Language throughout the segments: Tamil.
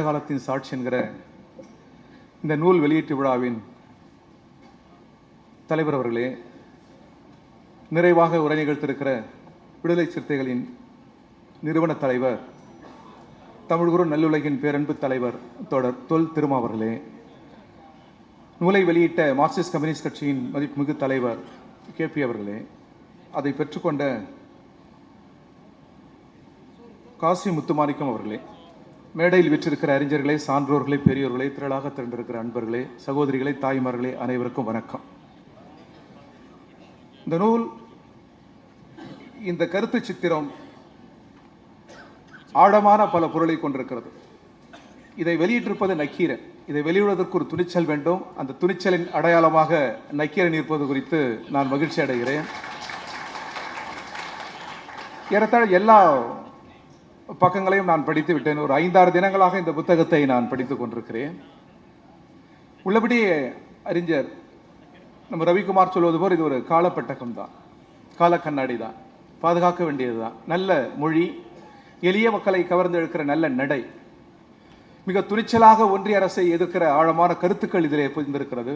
காலத்தின் சாட்சி என்கிற இந்த நூல் வெளியீட்டு விழாவின் தலைவர் அவர்களே நிறைவாக உரை நிகழ்த்திருக்கிற விடுதலை சிறுத்தைகளின் நிறுவன தலைவர் தமிழ்குரு நல்லுலகின் பேரன்பு தலைவர் தொடர் தொல் திருமா அவர்களே நூலை வெளியிட்ட மார்க்சிஸ்ட் கம்யூனிஸ்ட் கட்சியின் மதிப்புமிகு தலைவர் கேபி அவர்களே அதை பெற்றுக்கொண்ட காசி முத்துமாரிக்கம் அவர்களே மேடையில் விற்றிருக்கிற அறிஞர்களே சான்றோர்களே பெரியோர்களே திரளாக திரண்டிருக்கிற அன்பர்களே சகோதரிகளே தாய்மார்களே அனைவருக்கும் வணக்கம். இந்த நூல் இந்த கருத்து சித்திரம் ஆழமான பல பொருளை கொண்டிருக்கிறது. இதை வெளியிட்டிருப்பது நக்கீரன். இதை வெளியிடுவதற்கு ஒரு துணிச்சல் வேண்டும். அந்த துணிச்சலின் அடையாளமாக நக்கீரன் இருப்பது குறித்து நான் மகிழ்ச்சி அடைகிறேன் ஏறத்தாழ எல்லா பக்கங்களையும் நான் படித்து விட்டேன். ஒரு ஐந்தாறு தினங்களாக இந்த புத்தகத்தை நான் படித்துக் கொண்டிருக்கிறேன். உள்ளபடி அறிஞர் நம்ம ரவிக்குமார் சொல்வது போல் இது ஒரு காலப்பட்டகம் தான் கால கண்ணாடி தான். பாதுகாக்க வேண்டியது தான். நல்ல மொழி எளிய மக்களை கவர்ந்து எழுக்கிற நல்ல நடை மிக துணிச்சலாக ஒன்றிய அரசை எதிர்க்கிற ஆழமான கருத்துக்கள் இதிலே புரிந்திருக்கிறது.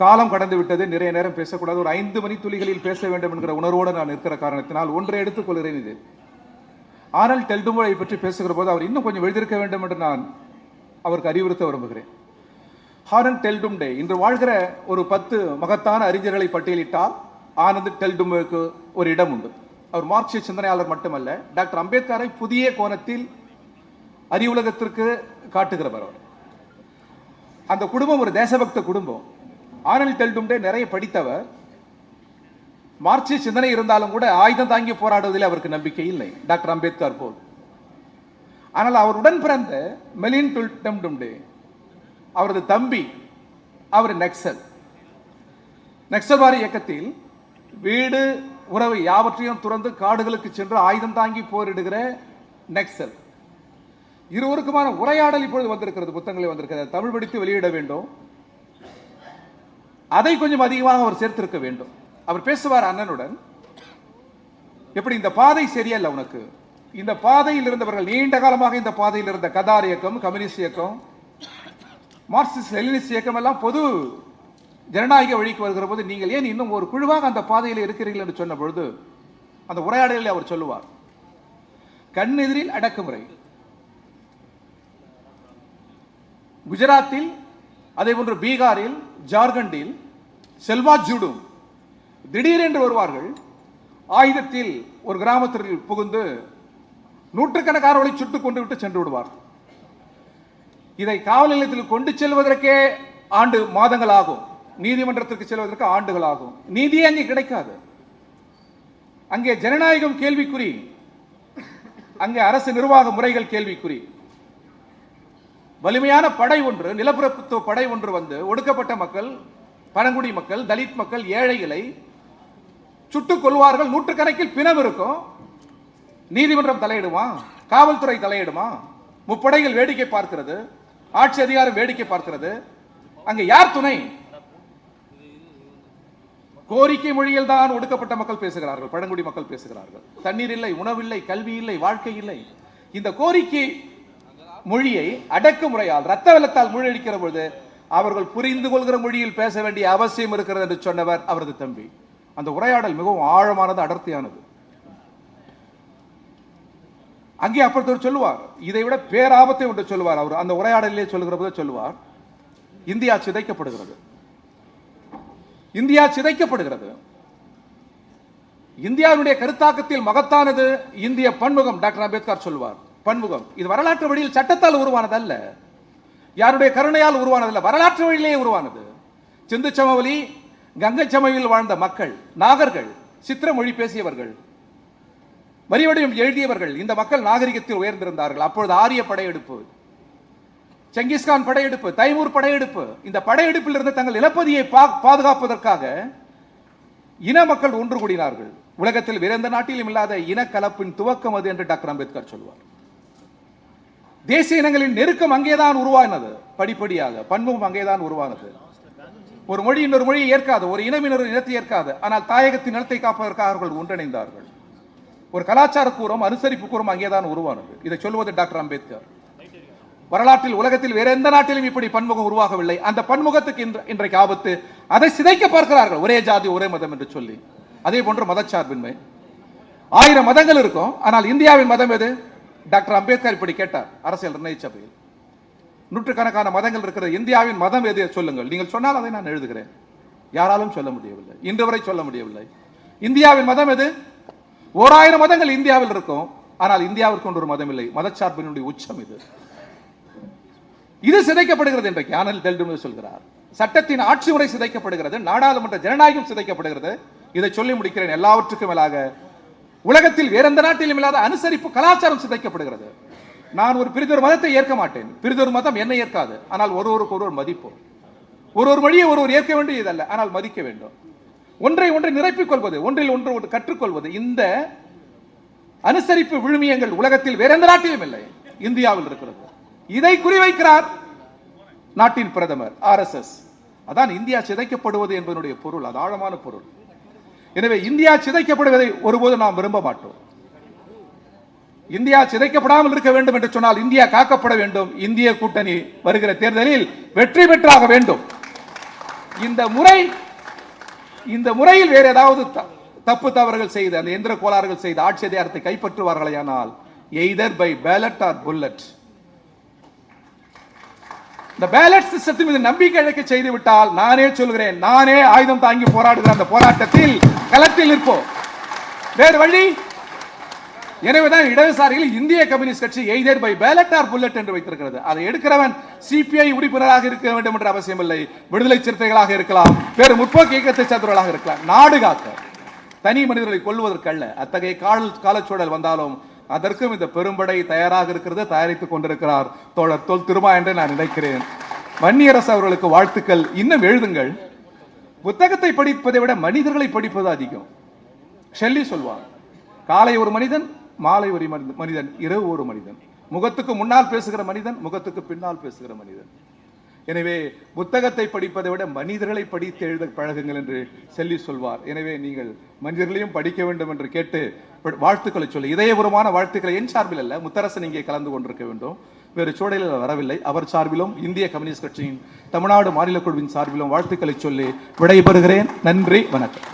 காலம் கடந்து விட்டது நிறைய நேரம் பேசக்கூடாது. ஒரு ஐந்து மணி துளிகளில் பேச வேண்டும் என்கிற உணர்வோடு நான் இருக்கிற காரணத்தினால் ஒன்றை எடுத்துக்கொள்கிறேன் இது ஆனால் டெல்டுமொழி பற்றி பேசுகிற போது அவர் இன்னும் கொஞ்சம் எழுதியிருக்க வேண்டும் என்று நான் அவருக்கு அறிவுறுத்த விரும்புகிறேன். ஹாரன் டெல்டும்டே இன்று வாழ்கிற ஒரு பத்து மகத்தான அறிஞர்களை பட்டியலிட்டால் ஆனந்த் டெல்டுமுக்கு ஒரு இடம் உண்டு. அவர் மார்க்சிய சிந்தனையாளர் மட்டுமல்ல டாக்டர் அம்பேத்கரை புதிய கோணத்தில் அறிவுலகத்திற்கு காட்டுகிறவர் அவர். அந்த குடும்பம் ஒரு தேசபக்த குடும்பம். ஆனல் டெல்டும்டே நிறைய படித்தவர். மார்க்சிய சிந்தனை இருந்தாலும் கூட ஆயுதம் தாங்கி போராடுவதில் அவருக்கு நம்பிக்கை இல்லை. டாக்டர் அம்பேத்கர் போல். ஆனால் அவருடன் பிறந்த மெலின் டெம்டும்டே அவரது தம்பி அவர் நக்சல். நக்சல்வாரி இயக்கத்தில் வீடு உறவு யாவற்றையும் துறந்து காடுகளுக்கு சென்று ஆயுதம் தாங்கி போரிடுகிற நக்சல். இருவருக்குமான உரையாடல் இப்பொழுது வந்திருக்கிறது புத்தகங்களில் வந்திருக்கிறது. தமிழ் படித்து வெளியிட வேண்டும். அதை கொஞ்சம் அதிகமாக அவர் சேர்த்திருக்க வேண்டும். அவர் பேசுவார் அண்ணனுடன் எப்படி இந்த பாதை சரியல்ல உனக்கு? இந்த பாதையில் இருந்தவர்கள் நீண்ட காலமாக இந்த பாதையில் இருந்த கதார் இயக்கம் கம்யூனிஸ்ட் இயக்கம் மார்க்சிஸ்ட் லெனினிஸ்ட் இயக்கம் எல்லாம் பொது ஜனநாயக வழிக்கு வருகிற போது நீங்கள் ஏன் இன்னும் ஒரு குழுவாக அந்த பாதையில் இருக்கிறீர்கள்? என்று சொன்ன பொழுது அந்த உரையாடலில் அவர் சொல்லுவார் கண்ணெதிரில் அடக்குமுறை. குஜராத்தில் அதே போன்று பீகாரில் ஜார்க்கண்டில் செல்வா ஜூடும் திடீரென்று வருவார்கள். ஆயுதத்தில் ஒரு கிராமத்தில் புகுந்து நூற்றுக்கணக்கானவர்களை சுட்டுக் கொண்டு விட்டு சென்று விடுவார் இதை காவல் நிலையத்தில் கொண்டு செல்வதற்கே ஆண்டு மாதங்கள் ஆகும் நீதிமன்றத்திற்கு செல்வதற்கு ஆண்டுகள் ஆகும் நீதியே அங்கே கிடைக்காது. அங்கே ஜனநாயகம் கேள்விக்குறி. அங்கே அரசு நிர்வாக முறைகள் கேள்விக்குறி. வலிமையான படை ஒன்று நிலப்பரப்பு படை ஒன்று வந்து ஒடுக்கப்பட்ட மக்கள் பழங்குடி மக்கள் தலித் மக்கள் ஏழைகளை சுட்டுக் கொள்வார்கள் நூற்றுக்கணக்கில் பிணம் இருக்கும். நீதிமன்றம் தலையிடுமா? காவல்துறை தலையிடுமா? முப்படைகள் வேடிக்கை பார்க்கிறது. ஆட்சி அதிகாரம் வேடிக்கை பார்க்கிறது. அங்க யார் துணை? கோரிக்கை மொழியில் தான் ஒடுக்கப்பட்ட மக்கள் பேசுகிறார்கள். பழங்குடி மக்கள் பேசுகிறார்கள். தண்ணீர் இல்லை உணவில்லை கல்வி இல்லை வாழ்க்கை இல்லை. இந்த கோரிக்கை மொழியை அடக்குமுறையால் ரத்த வெள்ளத்தால் முழடிக்கிற பொழுது அவர்கள் புரிந்து கொள்கிற மொழியில் பேச வேண்டிய அவசியம் இருக்கிறது என்று சொன்னவர் அவரது தம்பி. அந்த உரையாடல் மிகவும் ஆழமானது அடர்த்தியானது. அங்கே அப்பொழுது சொல்லுவார். இதை விட பேராபத்தை ஒன்று சொல்லுவார் அவர். அந்த உரையாடலே சொல்லுகிற போது சொல்லுவார் இந்தியா சிதைக்கப்படுகிறது. இந்தியா சிதைக்கப்படுகிறது. இந்தியாவுடைய கருத்தாக்கத்தில் மகத்தானது இந்திய பன்முகம். டாக்டர் அம்பேத்கர் சொல்லுவார் பன்முகம். இது வரலாற்று வழியில் சட்டத்தால் உருவானது அல்ல யாருடைய கருணையால் உருவானதல்ல வரலாற்று வழியிலேயே உருவானது. சிந்து சமவெளி கங்கை சமவில் வாழ்ந்த மக்கள் நாகர்கள் சித்திர மொழி பேசியவர்கள் வரிவடிவம் எழுதியவர்கள் இந்த மக்கள் நாகரிகத்தில் உயர்ந்திருந்தார்கள். அப்பொழுது ஆரிய படையெடுப்பு செங்கிஸ்கான் படையெடுப்பு தைமூர் படையெடுப்பு இந்த படையெடுப்பில் இருந்து தங்கள் இலப்பதியை பா- பாதுகாப்பதற்காக இன மக்கள் ஒன்று கூடினார்கள். உலகத்தில் வேற எந்த நாட்டிலும் இல்லாத இனக்கலப்பின் துவக்கம் அது என்று டாக்டர் அம்பேத்கர் சொல்வார். தேசிய இனங்களின் நெருக்கம் அங்கேதான் உருவானது படிப்படியாக பன்முகம் அங்கேதான் உருவானது. ஒரு மொழி இன்னொரு மொழியை ஏற்காது ஒரு இனம் இன்னொரு இனத்தை ஏற்காது. ஆனால் தாயகத்தின் நிலத்தை காப்பதற்காக அவர்கள் ஒன்றிணைந்தார்கள். ஒரு கலாச்சார கூறம் அனுசரிப்பு கூறம் அங்கேதான் உருவானது. இதை சொல்வது டாக்டர் அம்பேத்கர். வரலாற்றில் உலகத்தில் வேற எந்த நாட்டிலும் இப்படி பன்முகம் உருவாகவில்லை. அந்த பன்முகத்துக்கு இன்றைக்கு ஆபத்து. அதை சிதைக்க பார்க்கிறார்கள். ஒரே ஜாதி ஒரே மதம் என்று சொல்லி. அதே போன்று மதச்சார்பின்மை. ஆயிரம் மதங்கள் இருக்கும். ஆனால் இந்தியாவின் மதம் எது? டாக்டர் அம்பேத்கர் இப்படி கேட்டார் அரசியல் நிர்ணய சபையில் நூற்றுக்கணக்கான மதங்கள் இருக்கிறது இந்தியாவின் மதம் எது சொல்லுங்கள். நீங்கள் சொன்னால் அதை நான் எழுதுகிறேன். யாராலும் சொல்ல முடியவில்லை. இன்று வரை சொல்ல முடியவில்லை. இந்தியாவின் மதம் எது? ஓராயிரம் மதங்கள் இந்தியாவில் இருக்கும். ஆனால் இந்தியாவிற்கு ஒன்று ஒரு மதம் இல்லை. மதச்சார்பினுடைய உச்சம் இது. இது சிதைக்கப்படுகிறது இன்றைக்கு ஆனல் டெல்டுமே சொல்கிறார். சட்டத்தின் ஆட்சி முறை சிதைக்கப்படுகிறது. நாடாளுமன்ற ஜனநாயகம் சிதைக்கப்படுகிறது. இதை சொல்லி முடிக்கிறேன். எல்லாவற்றுக்கும் மேலாக உலகத்தில் வேறெந்த நாட்டிலும் இல்லாத அனுசரிப்பு கலாச்சாரம் சிதைக்கப்படுகிறது. நான் ஒரு பிரிதொரு மதத்தை ஏற்க மாட்டேன். பிரிதொரு மதம் என்னை ஏற்காது. ஆனால் ஒருவருக்கு ஒருவர் மதிப்போம். ஒரு ஒரு வழியை ஒருவர் ஏற்க வேண்டியதல்ல ஆனால் மதிக்க வேண்டும். ஒன்றை ஒன்றை நிரப்பிக் கொள்வது ஒன்றில் ஒன்று ஒன்று கற்றுக்கொள்வது இந்த அனுசரிப்பு விழுமியங்கள் உலகத்தில் வேற எந்த நாட்டிலும் இல்லை. இந்தியாவில் இருக்கிறது. இதை குறிவைக்கிறார் நாட்டின் பிரதமர் ஆர்எஸ்எஸ் அதான் இந்தியா சிதைக்கப்படுவது என்பதனுடைய பொருள். அது ஆழமான பொருள். எனவே இந்தியா சிதைக்கப்படுவதை ஒருபோது நாம் விரும்ப மாட்டோம். இந்தியா சிதைக்கப்படாமல் இருக்க வேண்டும் என்று சொன்னால் இந்தியா காக்கப்பட வேண்டும். இந்திய கூட்டணி வருகிற தேர்தலில் வெற்றி பெற்றாக வேண்டும். இந்த முறை இந்த முறையில் வேறு ஏதாவது தப்பு தவறுகள் செய்து அந்த எந்திர கோளாறுகள் செய்து ஆட்சி அதிகாரத்தை கைப்பற்றுவார்களேயானால் either by ballot or bullet இந்த பேலட் சிஸ்டத்தின் மீது நம்பிக்கை இழக்க செய்து விட்டால் நானே சொல்கிறேன் நானே ஆயுதம் தாங்கி போராடுகிற அந்த போராட்டத்தில் களத்தில் நிற்போம். வேறு வழி எனவேதான் இடதுசாரிகள் இந்திய கம்யூனிஸ்ட் கட்சி either by ballot or bullet என்று வைத்திருக்கிறது. அதை எடுக்கிறவன் சிபிஐ உறுப்பினராக இருக்க வேண்டும் என்ற அவசியம் இல்லை விடுதலை சிறுத்தைகளாக இருக்கலாம் வேறு முற்போக்கு இயக்கத்தை சேர்ந்தவர்களாக இருக்கலாம். நாடு காக்க தனி மனிதர்களை கொள்வதற்கல்ல அத்தகைய கால காலச்சூழல் வந்தாலும் அதற்கும் இந்த பெரும்படை தயாராக இருக்கிறது தயாரித்துக் கொண்டிருக்கிறார். தோழர் தொல் திருமா என்று நான் நினைக்கிறேன். வன்னியரசு அவர்களுக்கு வாழ்த்துக்கள். இன்னும் எழுதுங்கள். புத்தகத்தை படிப்பதை விட மனிதர்களை படிப்பது அதிகம். ஷெல்லி சொல்வார் காலை ஒரு மனிதன் மாலை ஒரு மனிதன் மனிதன் இரவு ஒரு மனிதன். முகத்துக்கு முன்னால் பேசுகிற மனிதன் முகத்துக்கு பின்னால் பேசுகிற மனிதன். எனவே புத்தகத்தை படிப்பதை விட மனிதர்களை படித்து எழுத பழகுங்கள் என்று சொல்லி சொல்வார். எனவே நீங்கள் மனிதர்களையும் படிக்க வேண்டும் என்று கேட்டு வாழ்த்துக்களை சொல்லி இதயபூர்வமான வாழ்த்துக்களை என் சார்பில் அல்ல முத்தரசன் இங்கே கலந்து கொண்டிருக்க வேண்டும். வேறு சூழலில் வரவில்லை. அவர் சார்பிலும் இந்திய கம்யூனிஸ்ட் கட்சியின் தமிழ்நாடு மாநில குழுவின் சார்பிலும் வாழ்த்துக்களை சொல்லி விடைபெறுகிறேன். நன்றி வணக்கம்.